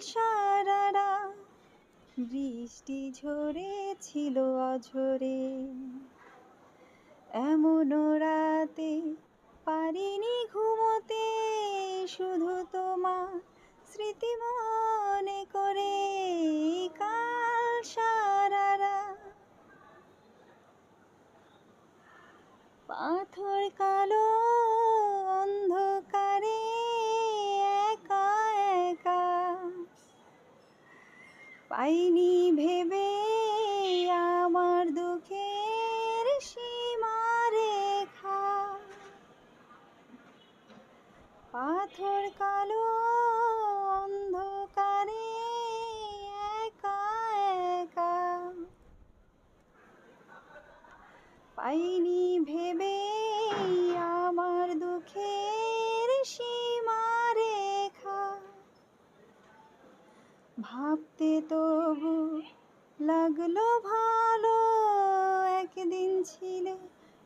সারারা। বৃষ্টি ঝরেছিল অঝরে। এমন রাতে পারিনি ঘুমোতে, শুধু তোমার স্মৃতি মনে করে। কাল সারারা। পাথর কালো পাইনি ভেবে আমার দুঃখের সীমারেখা পাথর কালো অন্ধকারে একা একা। পাইনি ভেবে ভাবতে তবু লাগল ভালো। একদিন ছিল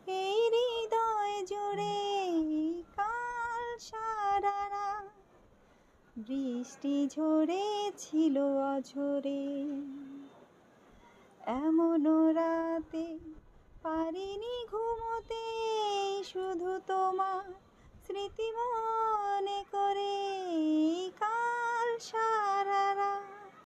এই হৃদয় জুড়ে কাল সারারা বৃষ্টি ঝরেছিল অঝরে। এমন রাতে পারিনি ঘুমোতে, শুধু তোমার স্মৃতি মনে